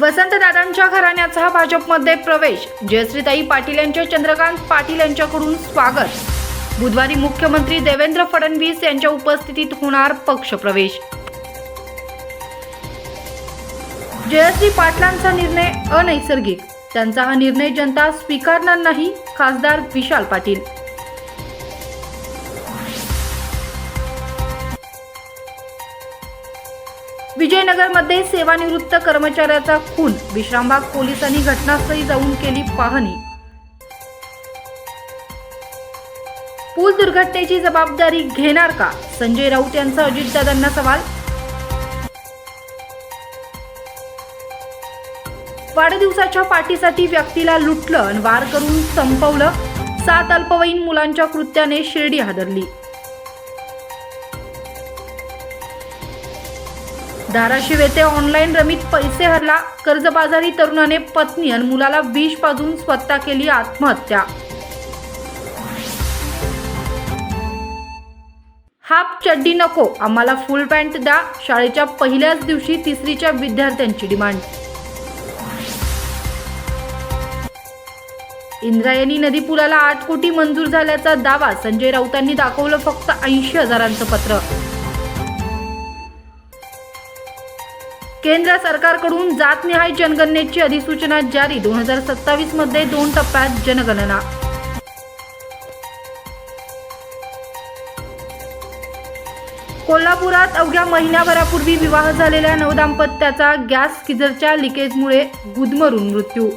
वसंतदादांच्या घराण्याचा भाजपमध्ये प्रवेश. जयश्रीताई पाटील यांच्या चंद्रकांत पाटील यांच्याकडून स्वागत. बुधवारी मुख्यमंत्री देवेंद्र फडणवीस यांच्या उपस्थितीत होणार पक्षप्रवेश. जयश्री पाटलांचा निर्णय अनैसर्गिक. त्यांचा हा निर्णय जनता स्वीकारणार नाही खासदार विशाल पाटील. विजयनगरमध्ये सेवानिवृत्त कर्मचाऱ्याचा खून विश्रामबाग पोलिसांनी घटनास्थळी जाऊन केली पाहणी. पूल दुर्घटनेची जबाबदारी घेणार का? संजय राऊत यांचा अजितदादांना सवाल. वाढदिवसाच्या पाठीसाठी व्यक्तीला लुटलं आणि वार करून संपवलं. सात अल्पवयीन मुलांच्या कृत्याने शिर्डी हादरली. धाराशिव येथे ऑनलाईन रमीत पैसे हरला. कर्जबाजारी तरुणाने पत्नी आणि मुलाला विष पाजून स्वतः केली आत्महत्या. हाफ चड्डी नको आम्हाला फुल पॅन्ट द्या. शाळेच्या पहिल्याच दिवशी तिसरीच्या विद्यार्थ्यांची डिमांड. इंद्रायणी नदी पुलाला आठ कोटी मंजूर झाल्याचा दावा. संजय राऊतांनी दाखवलं फक्त ऐंशी हजारांचं पत्र. केंद्र सरकारकडून जातनिहाय जनगणनेची अधिसूचना जारी दोन हजार सत्तावीसमध्ये दोन टप्प्यात जनगणना. कोल्हापुरात अवघ्या महिन्याभरापूर्वी विवाह झालेल्या नवदाम्पत्याचा गॅस किजरच्या लिकेजमुळे गुदमरून मृत्यू.